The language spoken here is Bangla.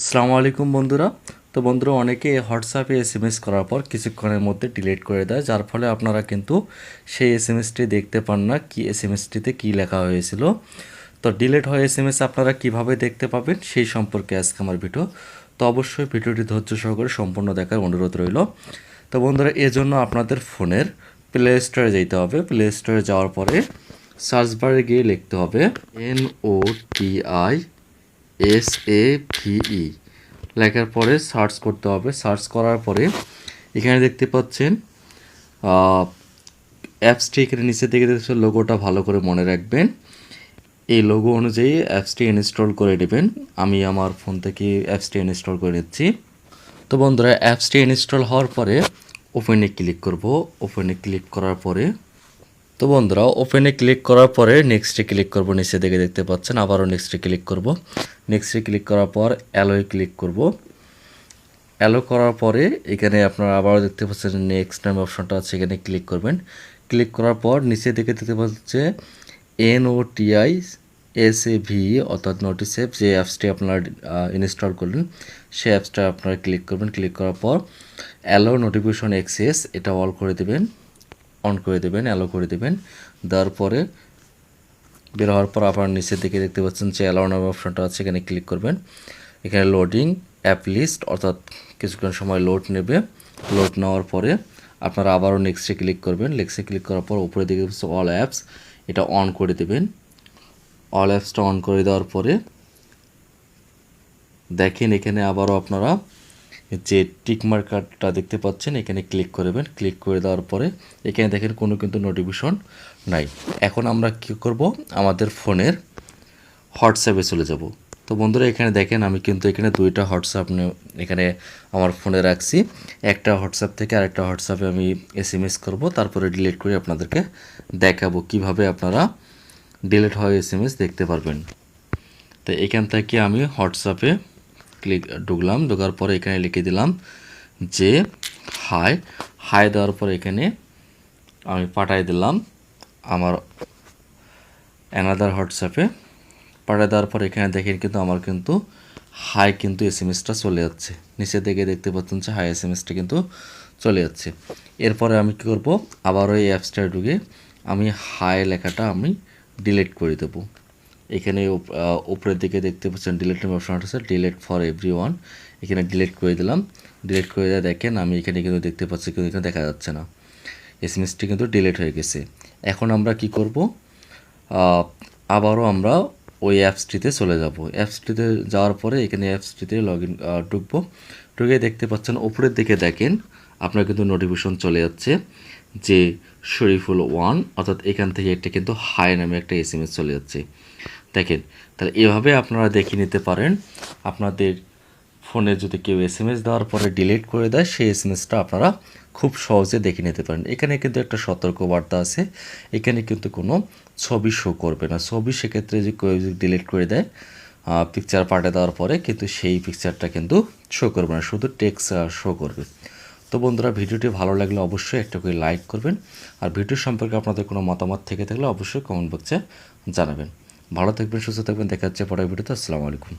আসসালামু আলাইকুম বন্ধুরা। তো বন্ধুরা, অনেকে হোয়াটসঅ্যাপে এস এম এস করার পর কিছুক্ষণের মধ্যে ডিলিট করে দেয়, যার ফলে আপনারা কিন্তু সেই এস এম এসটি দেখতে পান না কি এস এম এসটিতে কী লেখা হয়েছিল। তো ডিলিট হয় এস এম এস আপনারা কীভাবে দেখতে পাবেন সেই সম্পর্কে আজকে আমার ভিডিও তো অবশ্যই ভিডিওটি ধৈর্য সহকারে সম্পূর্ণ দেখার অনুরোধ রইল। তো বন্ধুরা, এজন্য আপনাদের ফোনের প্লে স্টোরে যেতে হবে। প্লে স্টোরে যাওয়ার পরে সার্চ বারে গিয়ে লিখতে হবে N O T I S A V E লেখার পরে সার্চ করতে হবে। সার্চ করার পরে এখানে দেখতে পাচ্ছেন অ্যাপসটি এখানে নিচে দিকে দেখতে লোগোটা ভালো করে মনে রাখবেন। এই লোগো অনুযায়ী অ্যাপসটি ইনস্টল করে নেবেন। আমি আমার ফোন থেকে অ্যাপসটি ইনস্টল করে নিচ্ছি। তো বন্ধুরা অ্যাপসটি ইনস্টল হওয়ার পরে ওপেনে ক্লিক করব। ওপেনে ক্লিক করার পরে তো বন্ধুরা ওপেনে ক্লিক করার পরে নেক্সটে ক্লিক করব, নিচে দিকে দেখতে পাচ্ছেন, আবারও নেক্সটে ক্লিক করব। নেক্সটে ক্লিক করার পর অ্যালোয় ক্লিক করব। অ্যালো করার পরে এখানে আপনারা আবারও দেখতে পাচ্ছেন নেক্সট নাম অপশনটা আছে, এখানে ক্লিক করবেন। ক্লিক করার পর নিচে দিকে দেখতে পাচ্ছে N O T I S A V অর্থাৎ নোটিস অ্যাপ যে অ্যাপসটি আপনারা ইনস্টল করলেন, সেই অ্যাপসটা আপনারা ক্লিক করবেন। ক্লিক করার পর অ্যালো নোটিফিকেশন এক্সেস এটা অল করে দেবেন। অন করে দেবেন অ্যালো করে দেবেন। দেওয়ার পরে বের হওয়ার পর আপনার নিচের দিকে দেখতে পাচ্ছেন যে অ্যালাউ নামে অপশনটা আছে, এখানে ক্লিক করবেন। এখানে লোডিং অ্যাপ লিস্ট অর্থাৎ কিছুক্ষণ সময় লোড নেবে। লোড নেওয়ার পরে আপনারা আবারও নেক্সটে ক্লিক করবেন। নেক্সটে ক্লিক করার পর উপরে দিকে অল অ্যাপস এটা অন করে দেবেন। অল অ্যাপসটা অন করে দেওয়ার পরে দেখেন এখানে আবারও আপনারা যে টিক মার্কারটা দেখতে পাচ্ছেন, এখানে ক্লিক করবেন। ক্লিক করে দেওয়ার পরে এখানে দেখেন কোনো কিন্তু নোটিফিকেশন নাই। এখন আমরা কি করব? আমাদের ফোনের হোয়াটসঅ্যাপে চলে যাব। তো বন্ধুরা, এখানে দেখেন আমি কিন্তু এখানে দুইটা হোয়াটসঅ্যাপ এখানে আমার ফোনে রাখছি। একটা হোয়াটসঅ্যাপ থেকে আরেকটা হোয়াটসঅ্যাপে আমি এস এম এস করব। তারপরে ডিলিট করে আপনাদেরকে দেখাবো কীভাবে আপনারা ডিলিট হয় এস এম এস দেখতে পারবেন। তো এখান থেকে আমি হোয়াটসঅ্যাপে ক্লিক ঢুকলাম, ঢোকার পরে এখানে লিখে দিলাম যে হাই হাই দেওয়ার পর এখানে আমি পাঠাই দিলাম আমার অ্যানাদার হোয়াটসঅ্যাপে পাঠিয়ে দেওয়ার পর এখানে দেখেন কিন্তু আমার কিন্তু হাই কিন্তু এস এম এসটা চলে যাচ্ছে। নিচে দিকে দেখতে পাচ্ছেন যে হাই এস এম এসটা কিন্তু চলে যাচ্ছে। এরপরে আমি কী করব? আবারও এই অ্যাপসটায় ঢুকে আমি হাই লেখাটা আমি ডিলিট করে দেবো। এখানে উপরের দিকে দেখতে পাচ্ছেন ডিলিট অপশন আছে ডিলেট ফর এভরি ওয়ান এখানে ডিলেট করে দিলাম। ডিলেট করে দেওয়া দেখেন, আমি এখানে কিন্তু দেখতে পাচ্ছি, কিন্তু এখানে দেখা যাচ্ছে না। এস এম এসটি কিন্তু ডিলেট হয়ে গেছে। এখন আমরা কি করব? আবারও আমরা ওই অ্যাপসটিতে চলে যাব। অ্যাপসটিতে যাওয়ার পরে এখানে অ্যাপসটিতে লগ ইন ঢুকবো। ঢুকে দেখতে পাচ্ছেন, উপরের দিকে দেখেন, আপনার কিন্তু নোটিফিকেশন চলে যাচ্ছে যে শরীফুল ওয়ান, অর্থাৎ এখান থেকে একটা কিন্তু হাই নামে একটা এস চলে যাচ্ছে। দেখেন, তাহলে এভাবে আপনারা দেখে নিতে পারেন। আপনাদের ফোনে যদি কেউ এস এম এস দেওয়ার পরে ডিলিট করে দেয়, সেই এস এম এসটা আপনারা খুব সহজে দেখে নিতে পারেন। এখানে কিন্তু একটা সতর্কবার্তা আছে, এখানে কিন্তু কোনো ছবি শো করবে না। ছবি সেক্ষেত্রে যে কেউ ডিলিট করে দেয় পিকচার পাঠিয়ে দেওয়ার পরে কিন্তু সেই পিকচারটা কিন্তু শো করবে না, শুধু টেক্স শো করবে। তো বন্ধুরা, ভিডিওটি ভালো লাগলে অবশ্যই একটা করে লাইক করবেন, আর ভিডিও সম্পর্কে আপনাদের কোনো মতামত থেকে থাকলে অবশ্যই কমেন্ট বক্সে জানাবেন। ভালো থাকবেন, সুস্থ থাকবেন, দেখা যাচ্ছে পরের ভিডিওতে, আসসালামু আলাইকুম।